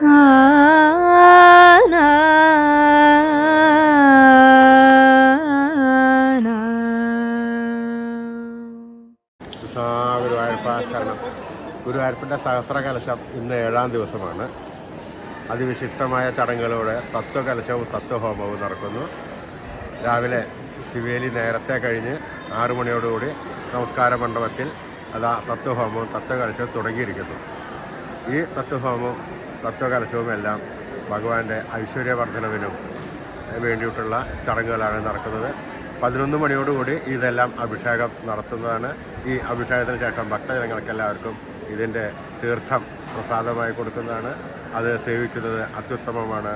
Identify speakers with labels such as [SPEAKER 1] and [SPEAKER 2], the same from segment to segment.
[SPEAKER 1] കൃഷ്ണ ഗുരുവായൂരപ്പ ശരണം ഗുരുവായൂരപ്പന്റെ സഹസ്ര കലശം ഇന്ന് ഏഴാം ദിവസമാണ്. അതിവിശിഷ്ടമായ ചടങ്ങുകളോടെ തത്വകലശവും തത്വഹോമവും നടക്കുന്നു. രാവിലെ ശിവേലി നേരത്തെ കഴിഞ്ഞ് ആറു മണിയോടുകൂടി നമസ്കാര മണ്ഡപത്തിൽ അതാ തത്വഹോമവും തത്വകലശവും തുടങ്ങിയിരിക്കുന്നു. ഈ തത്വഹോമവും തത്വകലശവും എല്ലാം ഭഗവാന്റെ ഐശ്വര്യവർദ്ധനവിനും വേണ്ടിയിട്ടുള്ള ചടങ്ങുകളാണ് നടക്കുന്നത്. പതിനൊന്ന് മണിയോടുകൂടി ഇതെല്ലാം അഭിഷേകം നടത്തുന്നതാണ്. ഈ അഭിഷേകത്തിന് ശേഷം ഭക്തജനങ്ങൾക്കെല്ലാവർക്കും ഇതിന്റെ തീർത്ഥം പ്രസാദമായി കൊടുക്കുന്നതാണ്. അത് സേവിക്കുന്നത് അത്യുത്തമമാണ്.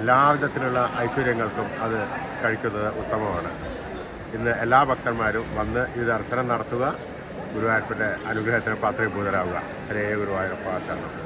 [SPEAKER 1] എല്ലാവിധത്തിലുള്ള ഐശ്വര്യങ്ങൾക്കും അത് കഴിക്കുന്നത് ഉത്തമമാണ്. ഇന്ന് എല്ലാ ഭക്തന്മാരും വന്ന് ഈ ദർശനം നടത്തുക. ഗുരുവായൂരപ്പന്റെ അനുഗ്രഹത്തിന് പാത്രീഭൂതരാവുക ഹരേ ഗുരുവായൂരപ്പ ശരണം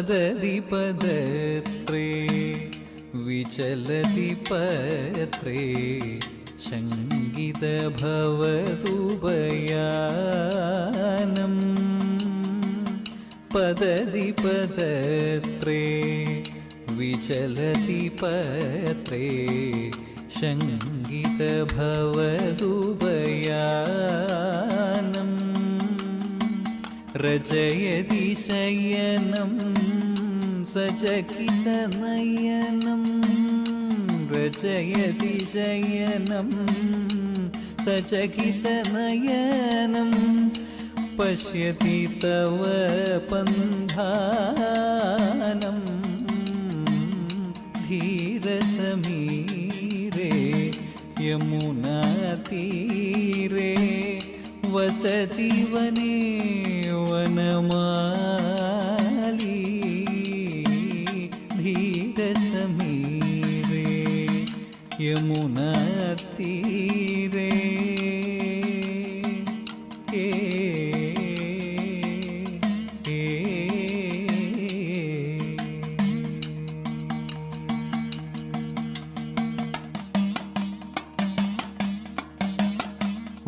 [SPEAKER 2] पदति पदत्रे विचलति पत्रे शङ्गितभवतु बयानम् पदति पदत्रे സജകില നയനം രചയതി ശയനം സജകില നയനം പശ്യതി തവ പന്ധാനം ധീരസമീരേ യമുനതീരേ വസതി വനേ വനമാ यमुनातीरे ए,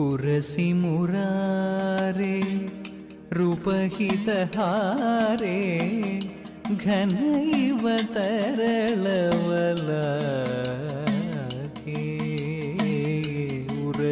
[SPEAKER 2] उरसि मुरारे रूपहितहारे घनैव तरळवलाके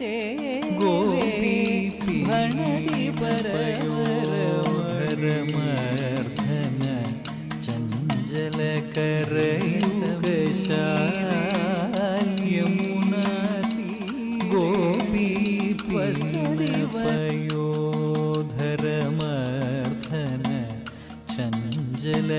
[SPEAKER 2] ഗോപി ഭണതി പരമർദ്ധന ചഞ്ചലകരയുകശാല്യമുന ഗോപി പയോധരമർദ്ധന ചഞ്ചലകരയുഗശാ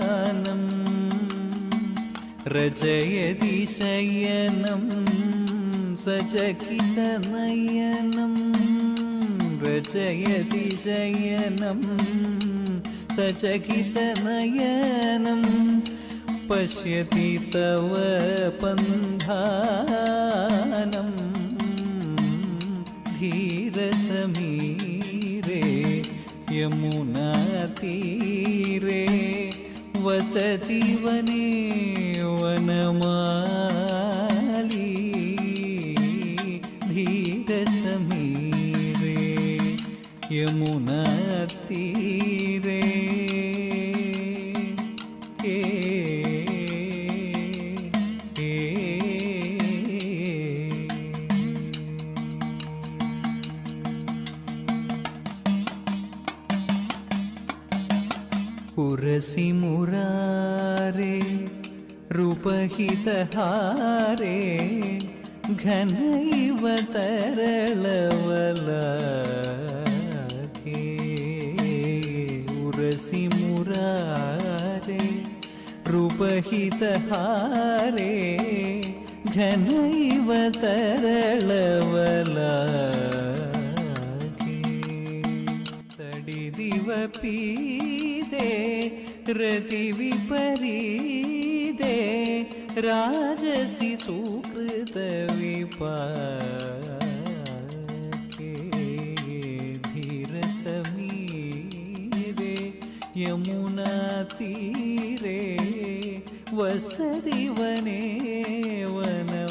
[SPEAKER 2] रचयति शयनं सचकितनयनं रचयति शयनं सचकितनयनं पश्यति तव पन्धानं धीरसमीरे यमुनातीरे वसति वने ಹಿತಹಾರೆ ಘನ ಇವ ತರಳವಲಕೆ ಉರಸಿ ಮುರಾರೆ ರೂಪಹಿತಹಾರೆ ಘನ ಇವ ತರಳವಲಕೆ ತಡಿದಿವ ಪೀದೆ ರತಿ ವಿಪರೀ राजसि सुकृतविपाके धीरसमीरे यमुनातीरे वसति वने वनमाली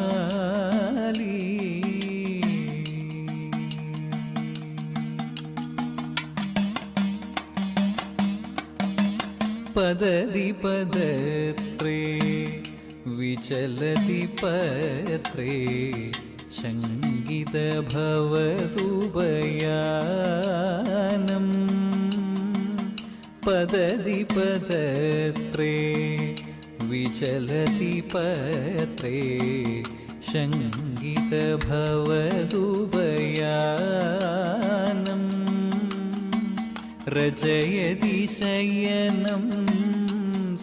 [SPEAKER 2] पदति पदत्रे विचलति पत्रे शङ्गितभवतु बयानम् पदति पदत्रे विचलति पत्रे शङ्गितभवतु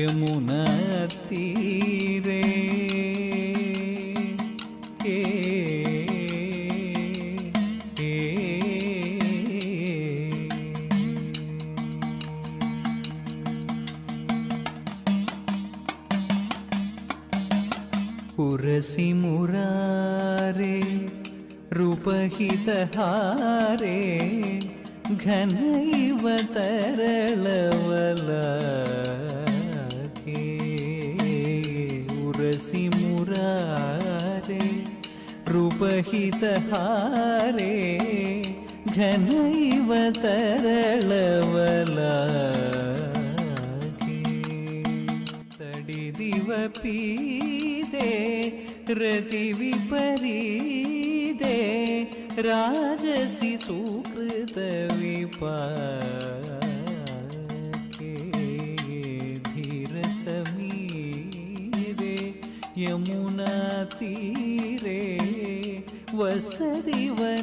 [SPEAKER 2] यमुनातीरे ए, ए। पुरसि मुरारे रूपहितहारे रे रूपहितहारे घनैव तरलवलागे तडिदिव पीदे राजसी सुकृत विपा யமுனா தீரே வசதிவனேவன்